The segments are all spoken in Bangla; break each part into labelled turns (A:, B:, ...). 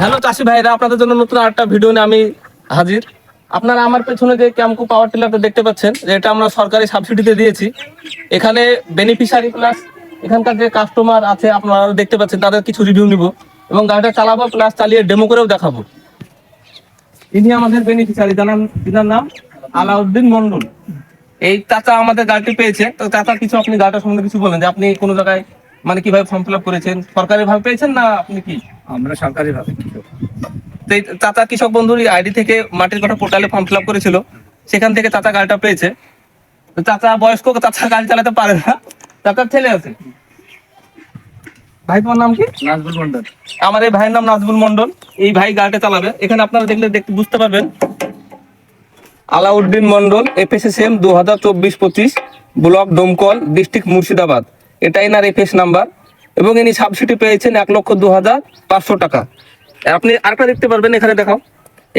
A: হ্যালো চাষি ভাইরা, আপনাদের জন্য নতুন আরেকটা ভিডিও নিয়ে আমি হাজির। আপনারা আমার পেছনে যে ক্যাম্পকো পাওয়ার টিলারটা দেখতে পাচ্ছেন যে এটা আমরা সরকারি সাবসিডিতে দিয়েছি, এখানে বেনিফিশিয়ারি প্লাস এখানকার যে কাস্টমার আছে আপনারা দেখতে পাচ্ছেন, তাদের কিছু রিভিউ নিব এবং গাড়িটা চালাবো প্লাস চালিয়ে ডেমো করেও দেখাবো। ইনি আমাদের বেনিফিশিয়ারি এনার নাম আলাউদ্দিন মন্ডল এই চাচা আমাদের গাড়িটি পেয়েছে। তো চাচা, কিছু আপনি গাড়িটার সম্বন্ধে কিছু বলেন যে আপনি কোনো জায়গায় মানে কীভাবে ফর্ম ফিল আপ করেছেন? সরকারি ভাবে পেয়েছেন না আপনি কি?
B: আমরা সরকারি ভাবে
A: তো এই চাচা কৃষক বন্ধুর আইডি থেকে মাটির কথা পোর্টালে ফর্ম ফিল আপ করেছিল। সেখান থেকে চাচা গাড়িটা পেয়েছে। চাচা বয়স্ক চাচা গাড়ি চালাতে পারে না। চাচার ছেলে আছে। ভাই তোমার নাম কি?
B: নাজবুল মন্ডল
A: আমার এই ভাইয়ের নাম নাজবুল মন্ডল এই ভাই গাড়িটা চালাবে। এখানে আপনারা দেখলে দেখতে বুঝতে পারবেন। আলাউদ্দিন মন্ডল এফএসএসএম দু হাজার চব্বিশ পঁচিশ ব্লক ডোমকল ডিস্ট্রিক্ট মুর্শিদাবাদ। এটা এনার এফএস নাম্বার এবং ইনি সাবসিডি পেয়েছেন এক লক্ষ দু হাজার পাঁচশো টাকা। আপনি আরেকটা দেখতে পারবেন, এখানে দেখাও।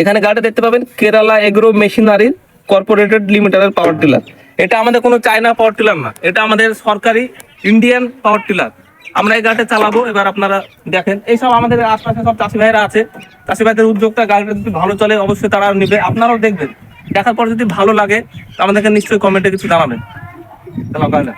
A: এখানে গাড়িটা দেখতে পাবেন, কেরালা এগ্রো মেশিনারি কর্পোরেটেড লিমিটেডের পাওয়ার টিলার এটা আমাদের কোনো চায়না পাওয়ার টিলার না, এটা আমাদের সরকারি ইন্ডিয়ান পাওয়ার টিলার আমরা এই গাড়িটা চালাবো, এবার আপনারা দেখেন। এইসব আমাদের আশপাশে সব চাষি ভাইরা আছে। চাষি ভাইদের উদ্যোগটা গাড়িটা যদি ভালো চলে, অবশ্যই তারা নেবে। আপনারাও দেখবেন। দেখার পর যদি ভালো লাগে আমাদেরকে নিশ্চয়ই কমেন্টে কিছু জানাবেন। গাড়িটা।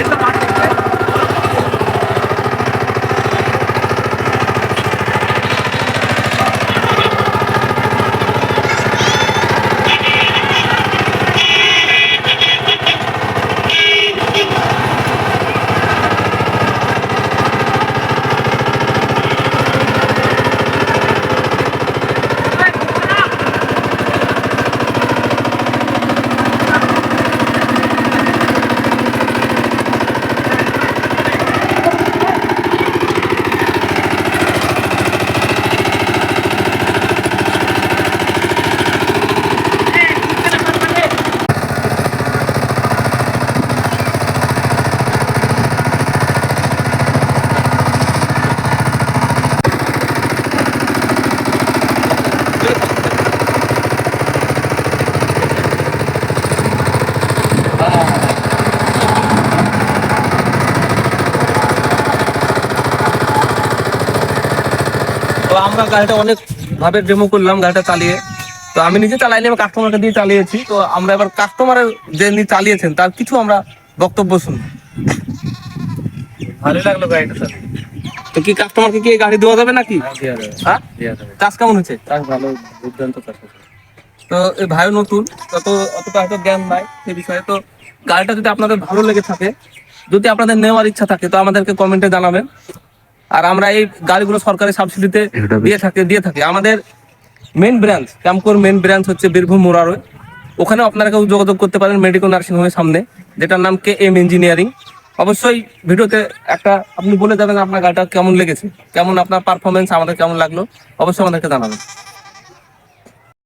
A: ఎంత তো আমরা গাড়িটা অনেক ভাবে ডেমো করলাম গাড়িটা চালিয়ে। তো আমি নিজে চালাইনি আমি কাস্টমারকে দিয়ে চালিয়েছি। তো আমরা এবার কাস্টমারের যে চালিয়েছেন তার কিছু আমরা বক্তব্য শুনব।
B: ভালো লাগল গাড়িটা স্যার
A: তো কি কাস্টমারকে কি গাড়ি দেওয়া যাবে নাকি? হ্যাঁ
B: দেওয়া
A: কাজ কেমন হচ্ছে?
B: কাজ ভালো দুর্দান্ত
A: তো এই ভাইও নতুন তত অতটা হয়তো জ্ঞান নাই সে বিষয়ে। তো গাড়িটা যদি আপনাদের ভালো লেগে থাকে যদি আপনাদের নেওয়ার ইচ্ছা থাকে তো আমাদেরকে কমেন্টে জানাবেন। আর আমরা এই গাড়িগুলো সরকারি সাবসিডিতে দিয়ে থাকে দিয়ে থাকি। আমাদের মেন ব্রাঞ্চ ক্যাম্পকোর মেন ব্রাঞ্চ হচ্ছে বীরভূম মোরারোয় ওখানে আপনারা কেউ যোগাযোগ করতে পারেন মেডিকেল নার্সিং হোমের সামনে যেটার নাম কে এম ইঞ্জিনিয়ারিং অবশ্যই ভিডিওতে একটা আপনি বলে যাবেন আপনার গাড়িটা কেমন লেগেছে কেমন আপনার পারফরমেন্স আমাদের কেমন লাগল অবশ্যই আমাদেরকে জানাবেন।